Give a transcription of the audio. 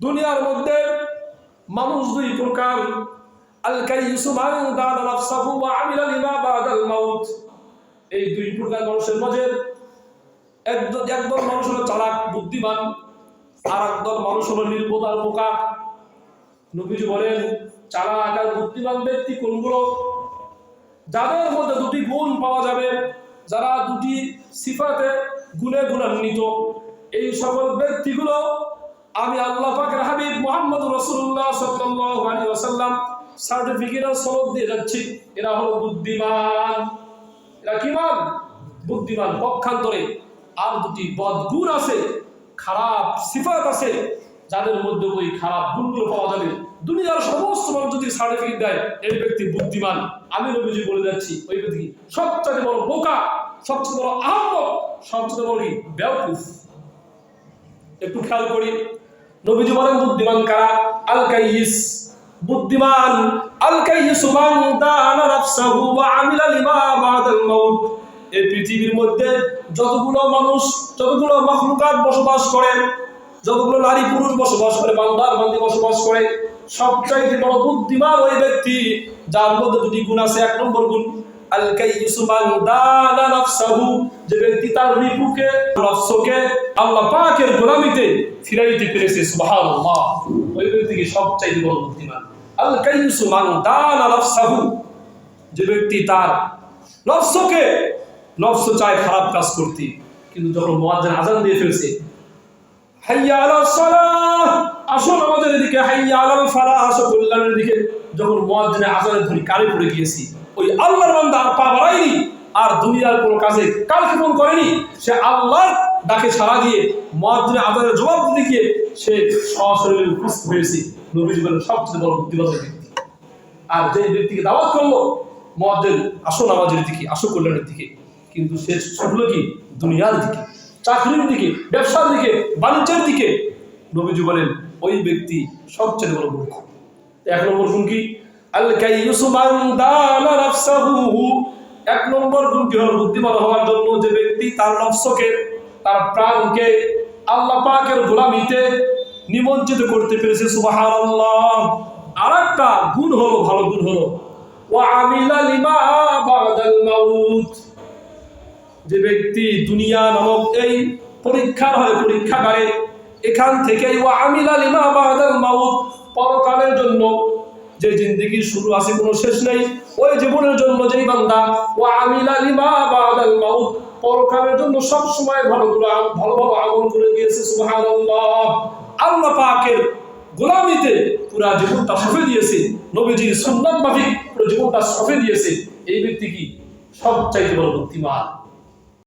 দুনিয়ার মধ্যে মানুষ দুই প্রকার। এই দুই প্রকার মানুষের মাঝে একদল একদল মানুষ হলো চালাক, বুদ্ধিমান আর একদল মানুষ হলো নির্বোধ আর বোকা। নবীজি বলেন, চালাক আর বুদ্ধিমান ব্যক্তি কোনগুলো? যাদের মধ্যে দুটি গুণ পাওয়া যাবে, যারা দুটি সিফাতে গুণে গুণান্বিত। এই সকল ব্যক্তিগুলো আমি আল্লাহ মোহাম্মদ রসুল্লাহ আলাইহি ওয়াসাল্লাম সার্টিফিকেটের সনদ দিয়ে যাচ্ছি। এরা হলো বুদ্ধিমান। এরা কি মান? বুদ্ধিমান, পক্ষান্তরে। আর দুটি বদগুণ আছে, খারাপ সিফাত আছে, যাদের মধ্যে ওই খারাপ গুণগুলো পাওয়া যাবে। দুনিয়ার সমস্ত মানুষ যদি সার্টিফিকেট দেয়, এই ব্যক্তি বুদ্ধিমান। আমি নবীজি বলে যাচ্ছি, ওই ব্যক্তি সবচেয়ে বড় বোকা সবচেয়ে বড় আহম্মক সবচেয়ে বড় কি? বেওকুফ। একটু খেয়াল করি। নবীজি বলেন, বুদ্ধিমান কারা? আল কাইয়িস বুদ্ধিমান। আল কাইয়িস মান দানা নাফসাহু ওয়া আমিলা লিমা বাদাল মাউত। এই পৃথিবীর মধ্যে যতগুলো মানুষ, যতগুলো মাখলুকাত বসবাস করে, যতগুলো নারী পুরুষ বসবাস করে, বান্দার বান্দি বসবাস করে, সবচাইতে বড় বুদ্ধিমান ওই ব্যক্তি, যার মধ্যে দুটি গুণ আছে। এক নম্বর গুণ আল কাইয়িসু মান দানা নাফসাহু, যে ব্যক্তি তার রিপুকে, নফসকে আল্লাহ পাকের গোলামিতে ফিরাইতে পেরেছে, সুবহানাল্লাহ। ওই ব্যক্তিকে সবচাইতে বড় বুদ্ধিমান। আল কাইয়িসু মান দানা নাফসাহু, যে ব্যক্তি তার নফসকে, নফস চায় খারাপ কাজ করতে, কিন্তু যখন মুয়াজ্জিন আজান দিয়ে ফেলছে, হাইয়া আলা সালাহ, আসো নামাজের দিকে, হাইয়া আলাল ফালাহ, আসো কল্যাণের দিকে। যখন মুয়াজ্জিনে আজানের ধরি কানে পড়ে গিয়েছি ওই আল্লাহর বান্দা আর পা বাড়ায়নি, আর দুনিয়ার কোনো কাজে কালক্ষেপণ করেনি। সে আল্লাহর ডাকে সাড়া দিয়ে মুয়াজ্জিনে আজানের জবাব দিতে গিয়ে সে সশরীরে উপস্থিত হয়েছে। নবীজি বলেন সবচেয়ে বড় বুদ্ধিমান ব্যক্তি। আর যে ব্যক্তিকে দাওয়াত করল, মুয়াজ্জিন আসো নামাজের দিকে আসো কল্যাণের দিকে। কিন্তু সে ছুটলো কি? দুনিয়ার দিকে, চাকরির দিকে, ব্যবসার দিকে, বাণিজ্যের দিকে। নবীজি বলেন ওই ব্যক্তি সবচেয়ে বড় মূর্খ। এক নম্বর গুণ এক নম্বর বুদ্ধিমান হওয়ার জন্য যে ব্যক্তি তার নফসকে, তার প্রাণকে আল্লাহ পাকের গোলামিতে নিমজ্জিত করতে পেরেছে, সুবহানাল্লাহ। আরেকটা গুণ হলো, ভালো গুণ হলো যে ব্যক্তি দুনিয়া নামক এই পরীক্ষার হয় পরীক্ষাগারে এখান থেকে ওয়া আমিলা লিমা বাদাল মাউত যে জিন্দেগির শুরু আছে, কোনো শেষ নেই। ওই জীবনের জন্য যেই বান্দা ও আমিলা লিমা বাদাল মাউত পরকালের জন্য সব সময় ভালো ভালো ভালো আমল করে গিয়েছে সুবহানাল্লাহ। আল্লাহ পাকের গোলামিতে পুরা জীবনটা সফে দিয়েছে। নবীজির সুন্নাত মাফিক পুরো জীবনটা সফে দিয়েছে। এই ব্যক্তি কি? সবচাইতে বড় বুদ্ধিমান।